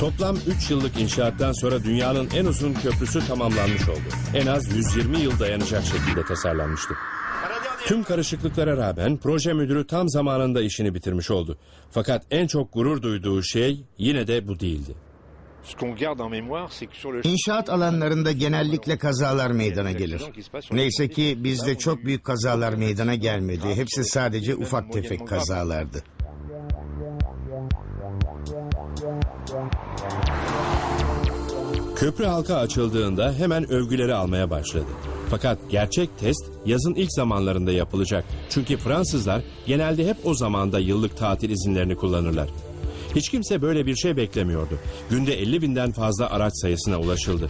Toplam 3 yıllık inşaattan sonra dünyanın en uzun köprüsü tamamlanmış oldu. En az 120 yıl dayanacak şekilde tasarlanmıştı. Tüm karışıklıklara rağmen proje müdürü tam zamanında işini bitirmiş oldu. Fakat en çok gurur duyduğu şey yine de bu değildi. İnşaat alanlarında genellikle kazalar meydana gelir. Neyse ki bizde çok büyük kazalar meydana gelmedi. Hepsi sadece ufak tefek kazalardı. Köprü halka açıldığında hemen övgüleri almaya başladı. Fakat gerçek test yazın ilk zamanlarında yapılacak. Çünkü Fransızlar genelde hep o zamanda yıllık tatil izinlerini kullanırlar. Hiç kimse böyle bir şey beklemiyordu. Günde 50 binden fazla araç sayısına ulaşıldı.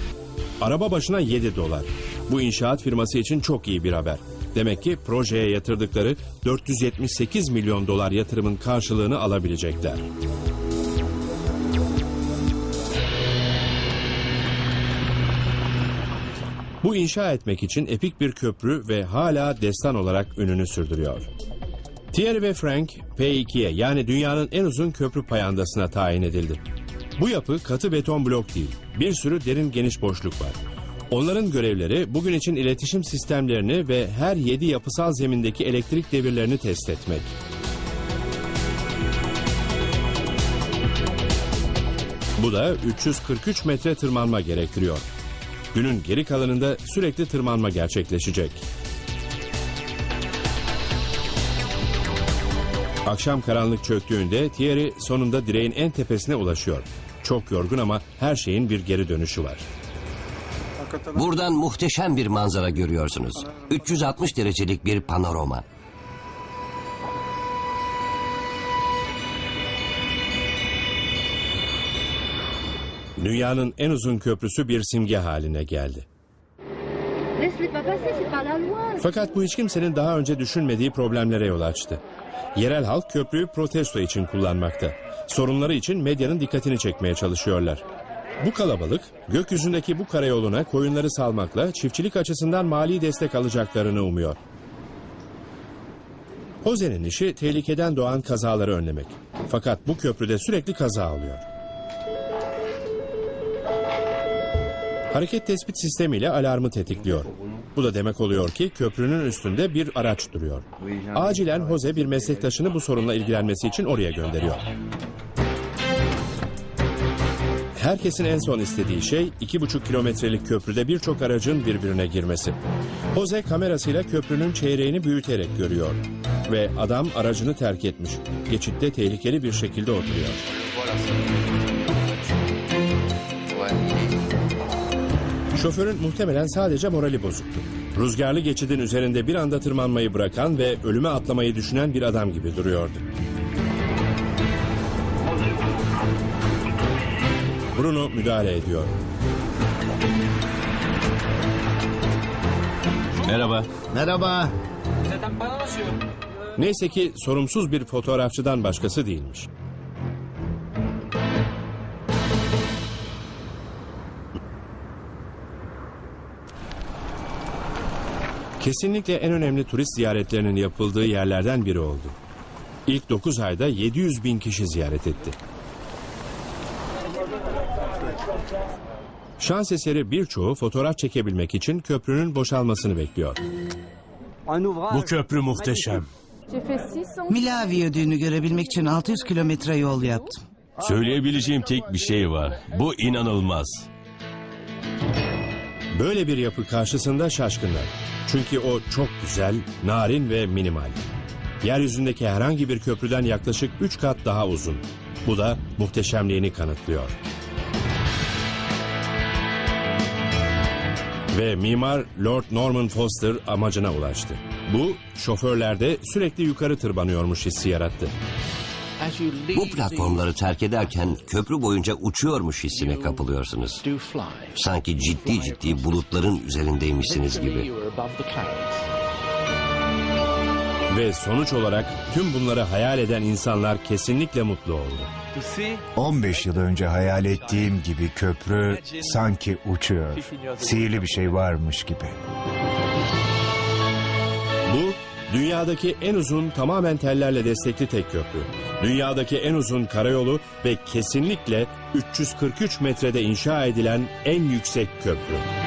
Araba başına 7 dolar. Bu inşaat firması için çok iyi bir haber. Demek ki projeye yatırdıkları 478 milyon dolar yatırımın karşılığını alabilecekler. Bu inşa etmek için epik bir köprü ve hala destan olarak ününü sürdürüyor. Thierry ve Frank P2'ye yani dünyanın en uzun köprü payandasına tayin edildi. Bu yapı katı beton blok değil, bir sürü derin geniş boşluk var. Onların görevleri bugün için iletişim sistemlerini ve her yedi yapısal zemindeki elektrik devirlerini test etmek. Bu da 343 metre tırmanma gerektiriyor. Günün geri kalanında sürekli tırmanma gerçekleşecek. Akşam karanlık çöktüğünde Thierry sonunda direğin en tepesine ulaşıyor. Çok yorgun ama her şeyin bir geri dönüşü var. Buradan muhteşem bir manzara görüyorsunuz. 360 derecelik bir panorama. Dünyanın en uzun köprüsü bir simge haline geldi. Fakat bu hiç kimsenin daha önce düşünmediği problemlere yol açtı. Yerel halk köprüyü protesto için kullanmakta. Sorunları için medyanın dikkatini çekmeye çalışıyorlar. Bu kalabalık gökyüzündeki bu karayoluna koyunları salmakla çiftçilik açısından mali destek alacaklarını umuyor. Jose'nin işi tehlikeden doğan kazaları önlemek. Fakat bu köprüde sürekli kaza oluyor. Hareket tespit sistemiyle alarmı tetikliyor. Bu da demek oluyor ki köprünün üstünde bir araç duruyor. Acilen Jose bir meslektaşını bu sorunla ilgilenmesi için oraya gönderiyor. Herkesin en son istediği şey iki buçuk kilometrelik köprüde birçok aracın birbirine girmesi. Jose kamerasıyla köprünün çeyreğini büyüterek görüyor. Ve adam aracını terk etmiş. Geçitte tehlikeli bir şekilde oturuyor. Şoförün muhtemelen sadece morali bozuktu. Rüzgarlı geçidin üzerinde bir anda tırmanmayı bırakan ve ölüme atlamayı düşünen bir adam gibi duruyordu. Bruno müdahale ediyor. Merhaba. Merhaba. Neyse ki sorumsuz bir fotoğrafçıdan başkası değilmiş. Kesinlikle en önemli turist ziyaretlerinin yapıldığı yerlerden biri oldu. İlk 9 ayda 700 bin kişi ziyaret etti. Şans eseri birçoğu fotoğraf çekebilmek için köprünün boşalmasını bekliyor. Bu köprü muhteşem. Mila Viyadüğü'nü görebilmek için 600 kilometre yol yaptım. Söyleyebileceğim tek bir şey var. Bu inanılmaz. Böyle bir yapı karşısında şaşkınlar. Çünkü o çok güzel, narin ve minimal. Yeryüzündeki herhangi bir köprüden yaklaşık 3 kat daha uzun. Bu da muhteşemliğini kanıtlıyor. Ve mimar Lord Norman Foster amacına ulaştı. Bu, şoförlerde sürekli yukarı tırbanıyormuş hissi yarattı. Bu platformları terk ederken köprü boyunca uçuyormuş hissine kapılıyorsunuz. Sanki ciddi ciddi bulutların üzerindeymişsiniz gibi. Ve sonuç olarak tüm bunları hayal eden insanlar kesinlikle mutlu oldu. 15 yıl önce hayal ettiğim gibi köprü sanki uçuyor. Sihirli bir şey varmış gibi. Bu Dünyadaki en uzun tamamen tellerle destekli tek köprü. Dünyadaki en uzun karayolu ve kesinlikle 343 metrede inşa edilen en yüksek köprü.